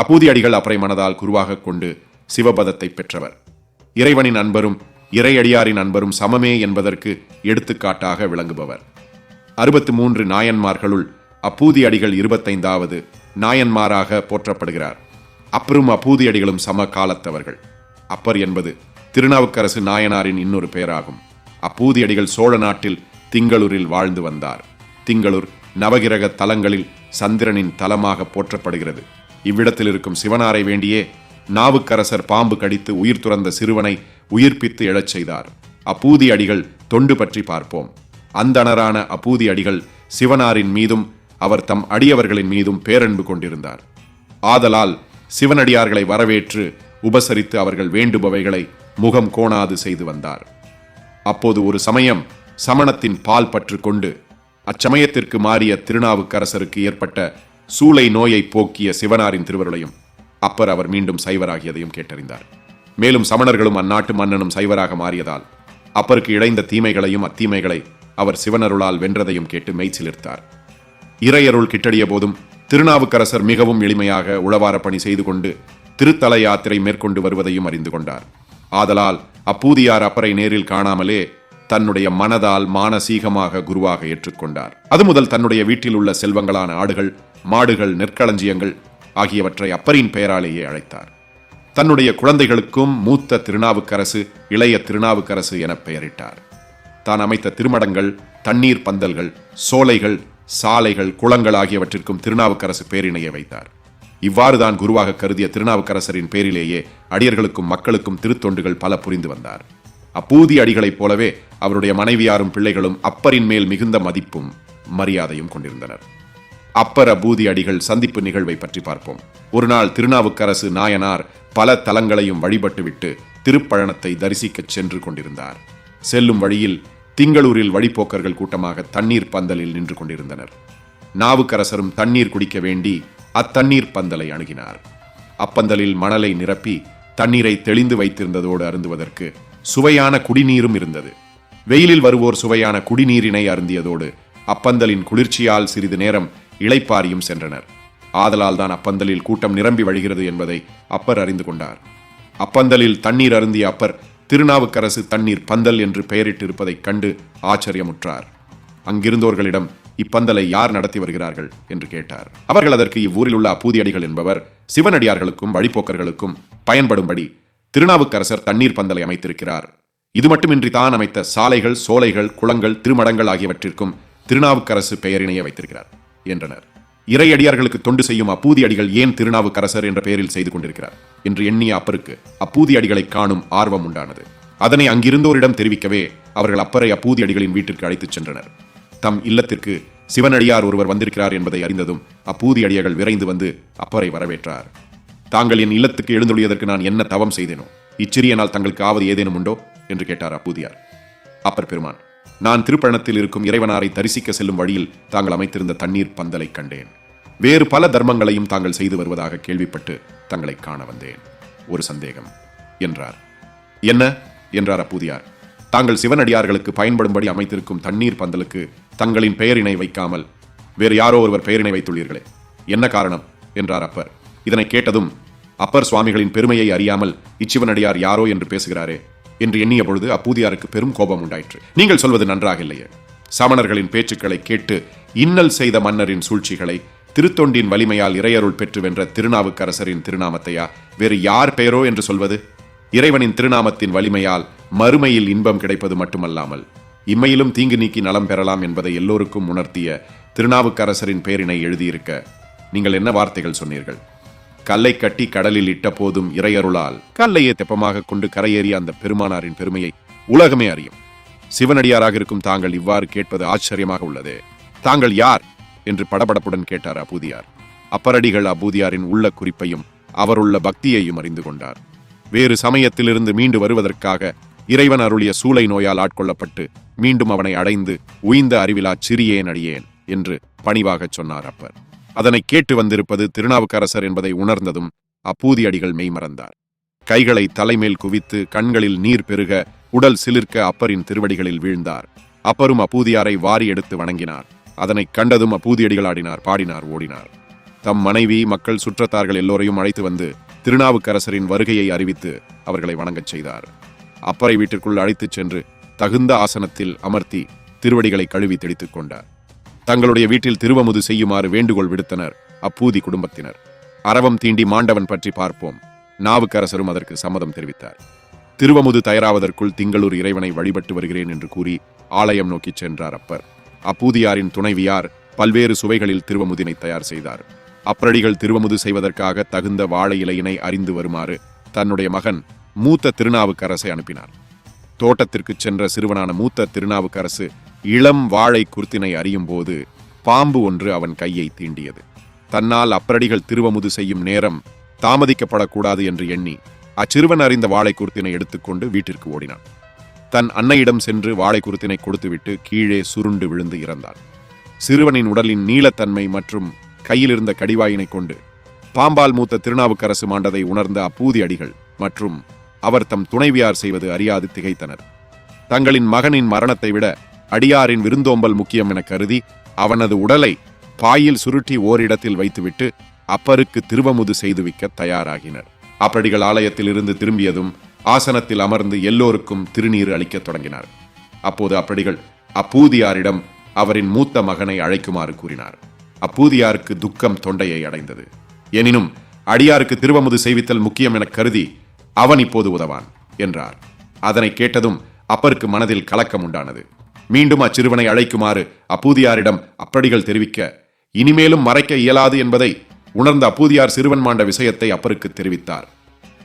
அப்பூதி அடிகள் அப்பரை மனதால் குருவாக கொண்டு சிவபதத்தை பெற்றவர். இறைவனின் அன்பரும் இறையடியாரின் அன்பரும் சமமே என்பதற்கு எடுத்துக்காட்டாக விளங்குபவர். அறுபத்து மூன்று நாயன்மார்களுள் அப்பூதி அடிகள் இருபத்தைந்தாவது நாயன்மாராக போற்றப்படுகிறார். அப்பரும் அப்பூதி அடிகளும் சம காலத்தவர்கள். அப்பர் என்பது திருநாவுக்கரசு நாயனாரின் இன்னொரு பெயராகும் அப்பூதி அடிகள் சோழ நாட்டில் திங்களூரில் வாழ்ந்து வந்தார். திங்களூர் நவகிரக தலங்களில் சந்திரனின் தலமாக போற்றப்படுகிறது. இவ்விடத்தில் இருக்கும் சிவனாரை வேண்டியே நாவுக்கரசர் பாம்பு கடித்து உயிர் துறந்த சிறுவனை உயிர்ப்பித்து எழச் செய்தார். அப்பூதி அடிகள் தொண்டு பற்றி பார்ப்போம். அந்தணரான அப்பூதி அடிகள் சிவனாரின் மீதும் அவர் தம் அடியவர்களின் மீதும் பேரன்பு கொண்டிருந்தார். ஆதலால் சிவனடியார்களை வரவேற்று உபசரித்து அவர்கள் வேண்டுபவைகளை முகம் கோணாது செய்து வந்தார். அப்போது ஒரு சமயம் சமணத்தின் பால் பற்று கொண்டு அச்சமயத்திற்கு மாறிய திருநாவுக்கரசருக்கு ஏற்பட்ட சூளை நோயை போக்கிய சிவனாரின் திருவருளையும் அப்பர் அவர் மீண்டும் சைவராகியதையும் கேட்டறிந்தார். மேலும் சமணர்களும் அந்நாட்டு மன்னனும் சைவராக மாறியதால் அப்பருக்கு இழைந்த தீமைகளையும் அத்தீமைகளை அவர் சிவனருளால் வென்றதையும் கேட்டு மெய்ச்சிலிர்த்தார். இறையருள் கிட்டடிய போதும் திருநாவுக்கரசர் மிகவும் எளிமையாக உழவார பணி செய்து கொண்டு திருத்தல யாத்திரை மேற்கொண்டு வருவதையும் அறிந்து கொண்டார். ஆதலால் அப்பூதியார் அப்பரை நேரில் காணாமலே தன்னுடைய மனதால் மானசீகமாக குருவாக ஏற்றுக்கொண்டார். அது முதல் தன்னுடைய வீட்டில் உள்ள செல்வங்களான ஆடுகள் மாடுகள் நெற்களஞ்சியங்கள் ஆகியவற்றை அப்பரின் பெயராலேயே அழைத்தார். தன்னுடைய குழந்தைகளுக்கும் மூத்த திருநாவுக்கரசு இளைய திருநாவுக்கரசு என பெயரிட்டார். தான் அமைத்த திருமடங்கள் தண்ணீர் பந்தல்கள் சோலைகள் சாலைகள் குளங்கள் ஆகியவற்றிற்கும் திருநாவுக்கரசு பேரினையை வைத்தார். இவ்வாறு தான் குருவாக கருதிய திருநாவுக்கரசரின் பேரிலேயே அடியர்களுக்கும் மக்களுக்கும் திருத்தொண்டுகள் பல புரிந்து வந்தார். அப்பூதி அடிகளைப் போலவே அவருடைய மனைவியாரும் பிள்ளைகளும் அப்பரின் மேல் மிகுந்த மதிப்பும் மரியாதையும் கொண்டிருந்தனர். அப்பர் அபூதி அடிகள் சந்திப்பு நிகழ்வை பற்றி பார்ப்போம். ஒரு நாள் திருநாவுக்கரசு நாயனார் பல தலங்களையும் வழிபட்டுவிட்டு திருப்பழனத்தை தரிசிக்கச் சென்று கொண்டிருந்தார். செல்லும் வழியில் திங்களூரில் வழிப்போக்கர்கள் கூட்டமாக தண்ணீர் பந்தலில் நின்று கொண்டிருந்தனர். நாவுக்கரசரும் தண்ணீர் குடிக்க வேண்டி அத்தண்ணீர் பந்தலை அணுகினார். அப்பந்தலில் மணலை நிரப்பி தண்ணீரை தெளிந்து வைத்திருந்ததோடு அருந்துவதற்கு சுவையான குடிநீரும் இருந்தது. வெயிலில் வருவோர் சுவையான குடிநீரினை அருந்தியதோடு அப்பந்தலின் குளிர்ச்சியால் சிறிது நேரம் இளைப்பாரியும் சென்றனர். ஆதலால் தான் அப்பந்தலில் கூட்டம் நிரம்பி வழிகிறது என்பதை அப்பர் அறிந்து கொண்டார். அப்பந்தலில் தண்ணீர் அருந்திய அப்பர் திருநாவுக்கரசு தண்ணீர் பந்தல் என்று பெயரிட்டிருப்பதைக் கண்டு ஆச்சரியமுற்றார். அங்கிருந்தோர்களிடம் இப்பந்தலை யார் நடத்தி வருகிறார்கள் என்று கேட்டார். அவர்கள் அதற்கு இவ்வூரில் உள்ள அப்பூதியடிகள் என்பவர் சிவனடியார்களுக்கும் வழிப்போக்கர்களுக்கும் பயன்படும்படி திருநாவுக்கரசர் தண்ணீர் பந்தலை அமைத்திருக்கிறார். இது மட்டுமின்றி தான் அமைத்த சாலைகள் சோலைகள் குளங்கள் திருமடங்கள் ஆகியவற்றிற்கும் திருநாவுக்கரசு பெயரினையே வைத்திருக்கிறார் என்றனர். இறையடியார்களுக்கு தொண்டு செய்யும் அப்பூதி அடிகள் ஏன் திருநாவுக்கரசர் என்ற பெயரில் செய்து கொண்டிருக்கிறார் என்று எண்ணிய அப்பருக்கு அப்பூதி அடிகளை காணும் ஆர்வம் உண்டானது. அதனை அங்கிருந்தோரிடம் தெரிவிக்கவே அவர்கள் அப்பரை அப்பூதி அடிகளின் வீட்டிற்கு அழைத்துச் சென்றனர். தம் இல்லத்திற்கு சிவனடியார் ஒருவர் வந்திருக்கிறார் என்பதை அறிந்ததும் அப்பூதி அடியார்கள் விரைந்து வந்து அப்பரை வரவேற்றார். தாங்கள் என் இல்லத்துக்கு எழுந்தொழியதற்கு நான் என்ன தவம் செய்தேனோ? இச்சிறிய நாள் தங்களுக்கு ஆவது ஏதேனும் உண்டோ? என்று கேட்டார் அப்பூதியார். அப்பர் பெருமான் நான் திருப்பணத்தில் இருக்கும் இறைவனாரை தரிசிக்க செல்லும் வழியில் தாங்கள் அமைத்திருந்த தண்ணீர் பந்தலை கண்டேன். வேறு பல தர்மங்களையும் தாங்கள் செய்து வருவதாக கேள்விப்பட்டு தங்களை காண வந்தேன். ஒரு சந்தேகம் என்றார். என்ன? என்றார் அப்பூதியார். தாங்கள் சிவனடியார்களுக்கு பயன்படும்படி அமைத்திருக்கும் தண்ணீர் பந்தலுக்கு தங்களின் பெயரினை வைக்காமல் வேறு யாரோ ஒருவர் பெயரினை வைத்துள்ளீர்களே. என்ன காரணம்? என்றார் அப்பர். இதனை கேட்டதும் அப்பர் சுவாமிகளின் பெருமையை அறியாமல் இச்சிவனடியார் யாரோ என்று பேசுகிறாரே என்று எண்ணிய பொழுது அப்பூதியாருக்கு பெரும் கோபம் உண்டாயிற்று. நீங்கள் சொல்வது நன்றாக இல்லையே. சமணர்களின் பேச்சுக்களை கேட்டு இன்னல் செய்த மன்னரின் சூழ்ச்சிகளை திருத்தொண்டின் வலிமையால் இறையருள் பெற்று வென்ற திருநாவுக்கரசரின் திருநாமத்தையா? வேறு யார் பெயரோ என்று சொல்வது? இறைவனின் திருநாமத்தின் வலிமையால் மறுமையில் இன்பம் கிடைப்பது மட்டுமல்லாமல் இம்மையிலும் தீங்கு நீக்கி நலம் பெறலாம் என்பதை எல்லோருக்கும் உணர்த்திய திருநாவுக்கரசரின் பெயரினை எழுதியிருக்க நீங்கள் என்ன வார்த்தைகள் சொன்னீர்கள்? கல்லை கட்டி கடலில் இட்ட போதும் இறையருளால். கல்லையே தெப்பமாக கொண்டு கரையேறிய அந்த பெருமானாரின் பெருமையை உலகமே அறியும். சிவனடியாராக இருக்கும் தாங்கள் இவ்வாறு கேட்பது ஆச்சரியமாக உள்ளது. தாங்கள் யார்? என்று படபடப்புடன் கேட்டார் அபூதியார். அப்பரடிகள் அபூதியாரின் உள்ள குறிப்பையும் அவருள்ள பக்தியையும் அறிந்து கொண்டார். வேறு சமயத்திலிருந்து மீண்டு வருவதற்காக இறைவன் அருளிய சூளை நோயால் ஆட்கொள்ளப்பட்டு மீண்டும் அவனை அடைந்து உயிர்ந்த அறிவிலா சிறியேன் அடியேன் என்று பணிவாகச் சொன்னார் அப்பர். அதனை கேட்டு வந்திருப்பது திருநாவுக்கரசர் என்பதை உணர்ந்ததும் அப்பூதி அடிகள் மெய்மறந்தார் கைகளை தலைமேல் குவித்து கண்களில் நீர் பெருக உடல் சிலிர்க்க அப்பரின் திருவடிகளில் வீழ்ந்தார். அப்பரும் அப்பூதியாரை வாரி எடுத்து வணங்கினார். அதனைக் கண்டதும் அப்பூதியடிகள் ஆடினார் பாடினார் ஓடினார். தம் மனைவி மக்கள் சுற்றத்தார்கள் எல்லோரையும் அழைத்து வந்து திருநாவுக்கரசரின் வருகையை அறிவித்து அவர்களை வணங்கச் செய்தார். அப்பரை வீட்டிற்குள் அழைத்துச் சென்று தகுந்த ஆசனத்தில் அமர்த்தி திருவடிகளை கழுவி தெளித்துக் கொண்டார். தங்களுடைய வீட்டில் திருவமுது செய்யுமாறு வேண்டுகோள் விடுத்தனர். அப்பூதி குடும்பத்தினர். அரவம் தீண்டி மாண்டவன் பற்றி பார்ப்போம். நாவுக்கரசரும் அதற்கு சம்மதம் தெரிவித்தார். திருவமுது தயாராவதற்குள் திங்களூர் இறைவனை வழிபட்டு வருகிறேன் என்று கூறி ஆலயம் நோக்கிச் சென்றார் அப்பர். அப்பூதியாரின் துணைவியார் பல்வேறு சுவைகளில் திருவமுதினை தயார் செய்தார். அப்பரடிகள் திருவமுது செய்வதற்காக தகுந்த வாழை இலையினை அறிந்து வருமாறு தன்னுடைய மகன் மூத்த திருநாவுக்கரசை அனுப்பினார். தோட்டத்திற்கு சென்ற சிறுவனான மூத்த திருநாவுக்கரசு இளம் வாழை குர்த்தினை அறியும் போது பாம்பு ஒன்று அவன் கையை தீண்டியது. தன்னால் அப்ரடிகள் திருவமுது செய்யும் நேரம் தாமதிக்கப்படக்கூடாது என்று எண்ணி அச்சிறுவன் அறிந்த வாழை குர்த்தினை எடுத்துக்கொண்டு வீட்டிற்கு ஓடினான். தன் அன்னையிடம் சென்று வாழை குருத்தினை கொடுத்துவிட்டு கீழே சுருண்டு விழுந்து இறந்தான். சிறுவனின் உடலின் நீளத்தன்மை மற்றும் கையிலிருந்த கடிவாயினை கொண்டு பாம்பால் மூத்த திருநாவுக்கரசு மாண்டதை உணர்ந்த அப்பூதி அடிகள் மற்றும் அவர் தம் துணைவியார் செய்வது அறியாது திகைத்தனர். தங்களின் மகனின் மரணத்தை விட அடியாரின் விருந்தோம்பல் முக்கியம் என கருதி அவனது உடலை பாயில் சுருட்டி ஓரிடத்தில் வைத்துவிட்டு அப்பருக்கு திருவமுது செய்துவிக்க தயாராகினர். அப்படிகள் ஆலயத்தில் இருந்து திரும்பியதும் ஆசனத்தில் அமர்ந்து எல்லோருக்கும் திருநீர் அளிக்கத் தொடங்கினார். அப்போது அப்படிகள் அப்பூதியாரிடம் அவரின் மூத்த மகனை அழைக்குமாறு கூறினார். அப்பூதியாருக்கு துக்கம் தொண்டையை அடைந்தது. எனினும் அடியாருக்கு திருவமுது செய்வித்தல் முக்கியம் என கருதி அவன் இப்போது உதவான் என்றார். அதனை கேட்டதும் அப்பருக்கு மனதில் கலக்கம் உண்டானது மீண்டும் அச்சிறுவனை அழைக்குமாறு அப்பூதியாரிடம் அப்படிகள் தெரிவிக்க இனிமேலும் மறைக்க இயலாது என்பதை உணர்ந்த அப்பூதியார் சிறுவன் மாண்ட விஷயத்தை அப்பருக்கு தெரிவித்தார்.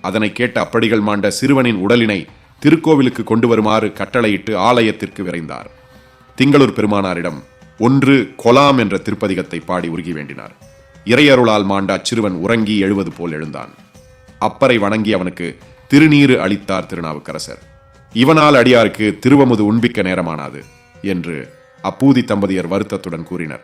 அதனை கேட்ட அப்படிகள் மாண்ட சிறுவனின் உடலினை திருக்கோவிலுக்கு கொண்டு வருமாறு கட்டளையிட்டு ஆலயத்திற்கு விரைந்தார். திங்களூர் பெருமானாரிடம் ஒன்று கொலாம் என்ற திருப்பதிகத்தை பாடி உருகி வேண்டினார். இறையருளால் மாண்ட அச்சிறுவன் உறங்கி எழுவது போல் எழுந்தான். அப்பரை வணங்கி அவனுக்கு திருநீறு அளித்தார் திருநாவுக்கரசர். இவனால் அடியாருக்கு திருவமுது உண்பிக்க நேரமானாது என்று அப்பூதி தம்பதியர் வருத்தத்துடன் கூறினர்.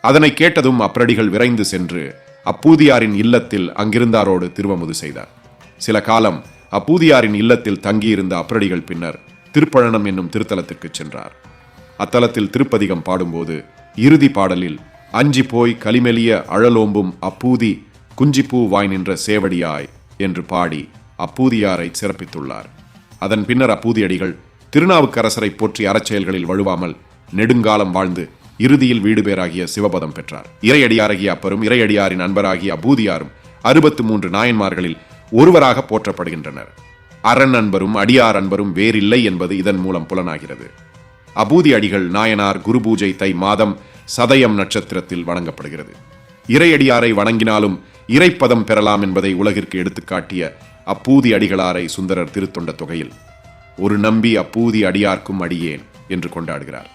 அதனை கேட்டதும் அப்ரடிகள் விரைந்து சென்று அப்பூதியாரின் இல்லத்தில் அங்கிருந்தாரோடு திருவமுது செய்தார். சில காலம் அப்பூதியாரின் இல்லத்தில் தங்கியிருந்த அப்ரடிகள் பின்னர் திருப்பழனம் என்னும் திருத்தலத்திற்கு சென்றார். அத்தலத்தில் திருப்பதிகம் பாடும்போது இறுதி பாடலில் அஞ்சி போய் கலிமெலிய அழலோம்பும் அப்பூதி குஞ்சிப்பூ வாய் நின்ற சேவடியாய் என்று பாடி அப்பூதியாரை சிறப்பித்துள்ளார். அதன் பின்னர் அப்பூதியடிகள் திருநாவுக்கரசரை போற்றி அறச்செயல்களில் வழுவாமல் நெடுங்காலம் வாழ்ந்து இறுதியில் வீடு பேராகிய சிவபதம் பெற்றார். இறையடியாரகிய அப்பரும் இறையடியாரின் அன்பராகிய அபூதியாரும் அறுபத்து மூன்று நாயன்மார்களில் ஒருவராக போற்றப்படுகின்றனர். அரண் அன்பரும் அடியார் அன்பரும் வேறில்லை என்பது இதன் மூலம் புலனாகிறது. அபூதி அடிகள் நாயனார் குரு பூஜை தை மாதம் சதயம் நட்சத்திரத்தில் வணங்கப்படுகிறது. இறையடியாரை வணங்கினாலும் இறைப்பதம் பெறலாம் என்பதை உலகிற்கு எடுத்துக்காட்டிய அப்பூதி அடிகளாரை சுந்தரர் திருத்தொண்ட தொகையில் ஒரு நம்பி அப்பூதி அடியார்க்கும் அடியேன் என்று கொண்டாடுகிறார்.